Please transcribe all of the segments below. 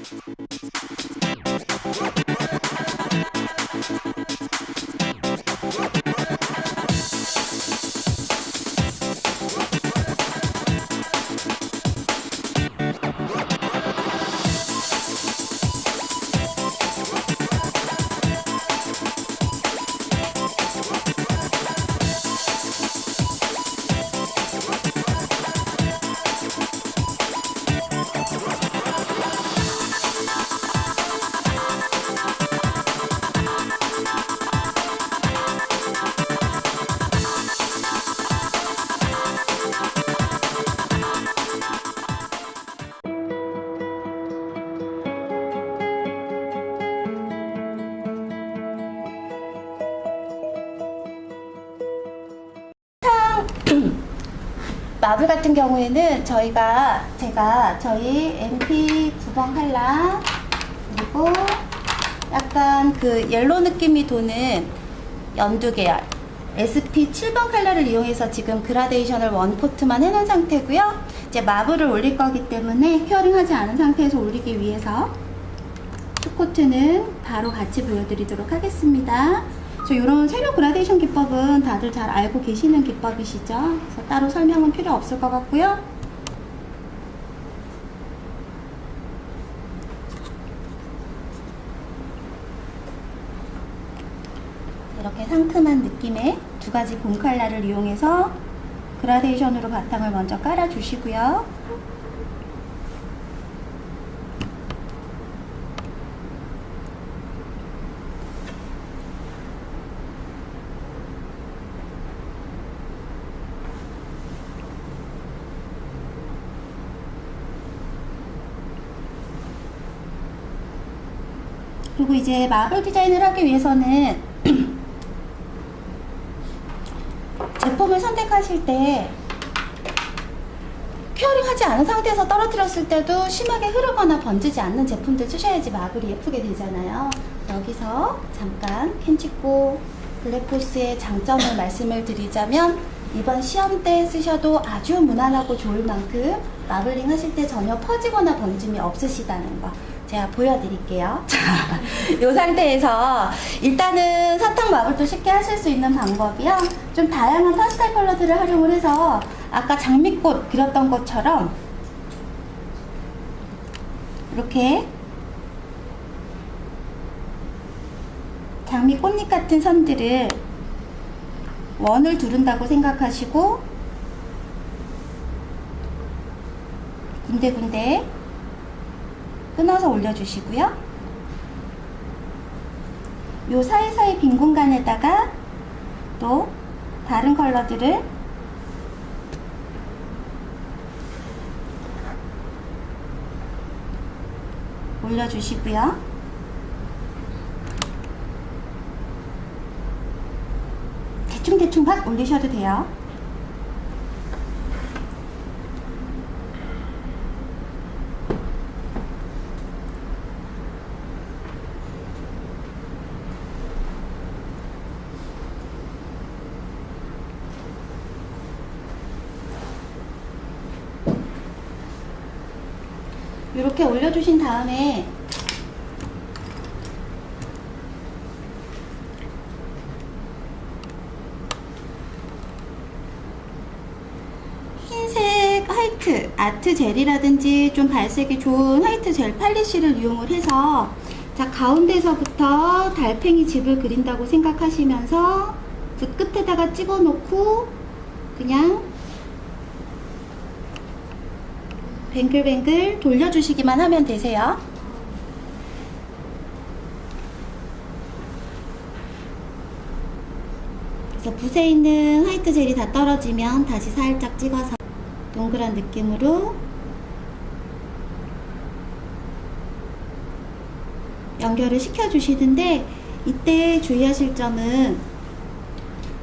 Woo! 마블 같은 경우에는 저희가 제가 저희 MP 9번 칼라 그리고 약간 그 옐로 느낌이 도는 연두 계열 SP 7번 칼라를 이용해서 지금 그라데이션을 원 코트만 해놓은 상태고요. 이제 마블을 올릴 거기 때문에 큐어링하지 않은 상태에서 올리기 위해서 투 코트는 바로 같이 보여드리도록 하겠습니다. 저 이런 세로 그라데이션 기법은 다들 잘 알고 계시는 기법이시죠? 그래서 따로 설명은 필요 없을 것 같고요. 이렇게 상큼한 느낌의 두 가지 봄 컬러를 이용해서 그라데이션으로 바탕을 먼저 깔아주시고요. 그리고 이제 마블 디자인을 하기 위해서는 제품을 선택하실 때 큐어링 하지 않은 상태에서 떨어뜨렸을 때도 심하게 흐르거나 번지지 않는 제품들 쓰셔야지 마블이 예쁘게 되잖아요. 여기서 잠깐 캔치코 블랙포스의 장점을 말씀을 드리자면 이번 시험 때 쓰셔도 아주 무난하고 좋을 만큼 마블링 하실 때 전혀 퍼지거나 번짐이 없으시다는 거 제가 보여드릴게요. 자, 이 상태에서 일단은 사탕 마블도 쉽게 하실 수 있는 방법이요. 좀 다양한 파스텔 컬러들을 활용을 해서 아까 장미꽃 그렸던 것처럼 이렇게 장미 꽃잎 같은 선들을 원을 두른다고 생각하시고 군데군데 끊어서 올려주시고요. 요 사이사이 빈 공간에다가 또 다른 컬러들을 올려주시고요. 대충대충 막 올리셔도 돼요. 이렇게 올려주신 다음에 흰색 화이트 아트 젤이라든지 좀 발색이 좋은 화이트 젤 팔리쉬를 이용을 해서 자 가운데서부터 달팽이 집을 그린다고 생각하시면서 붓 끝에다가 찍어 놓고 그냥 뱅글뱅글 돌려주시기만 하면 되세요. 그래서 붓에 있는 화이트 젤이 다 떨어지면 다시 살짝 찍어서 동그란 느낌으로 연결을 시켜주시는데 이때 주의하실 점은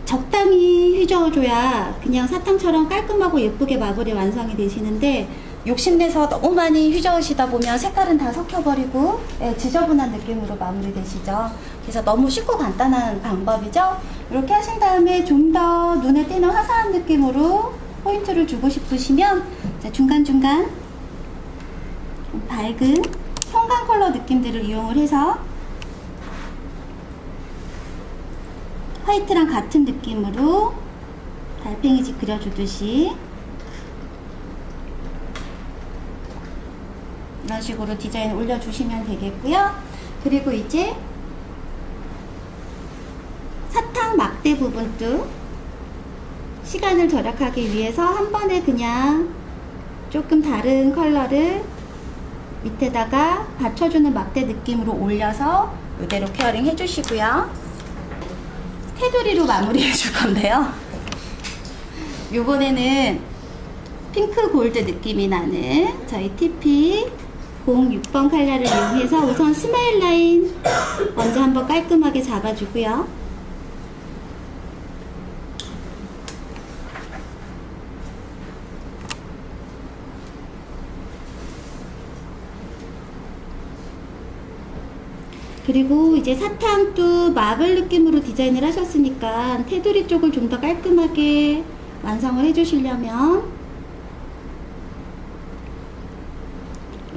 적당히 휘저어줘야 그냥 사탕처럼 깔끔하고 예쁘게 마블이 완성이 되시는데 욕심내서 너무 많이 휘저으시다 보면 색깔은 다 섞여버리고 예, 지저분한 느낌으로 마무리되시죠. 그래서 너무 쉽고 간단한 방법이죠. 이렇게 하신 다음에 좀 더 눈에 띄는 화사한 느낌으로 포인트를 주고 싶으시면 자, 중간중간 좀 밝은 형 형광 컬러 느낌들을 이용을 해서 화이트랑 같은 느낌으로 달팽이집 그려주듯이 이런 식으로 디자인 올려주시면 되겠고요. 그리고 이제 사탕 막대 부분도 시간을 절약하기 위해서 한 번에 그냥 조금 다른 컬러를 밑에다가 받쳐주는 막대 느낌으로 올려서 이대로 케어링 해주시고요. 테두리로 마무리해 줄 건데요. 요번에는 핑크 골드 느낌이 나는 저희 TP 06번 컬러를 이용해서 우선 스마일 라인 먼저 한번 깔끔하게 잡아주고요. 그리고 이제 사탕도 마블 느낌으로 디자인을 하셨으니까 테두리 쪽을 좀 더 깔끔하게 완성을 해주시려면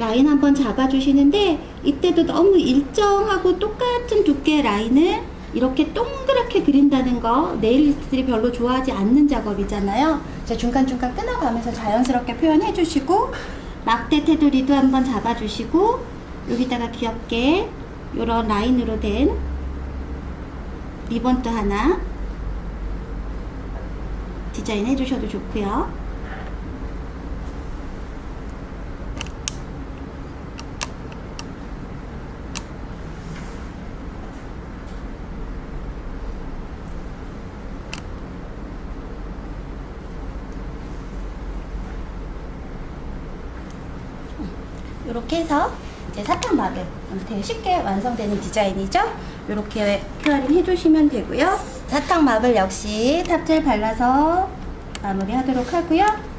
라인 한번 잡아주시는데 이때도 너무 일정하고 똑같은 두께의 라인을 이렇게 동그랗게 그린다는 거 네일리스트들이 별로 좋아하지 않는 작업이잖아요. 자, 중간중간 끊어가면서 자연스럽게 표현해 주시고 막대 테두리도 한번 잡아주시고 여기다가 귀엽게 이런 라인으로 된 리본도 하나 디자인 해주셔도 좋고요. 이렇게 해서 이제 사탕 마블 되게 쉽게 완성되는 디자인이죠. 이렇게 케어링 해주시면 되고요. 사탕 마블 역시 탑젤 발라서 마무리하도록 하고요.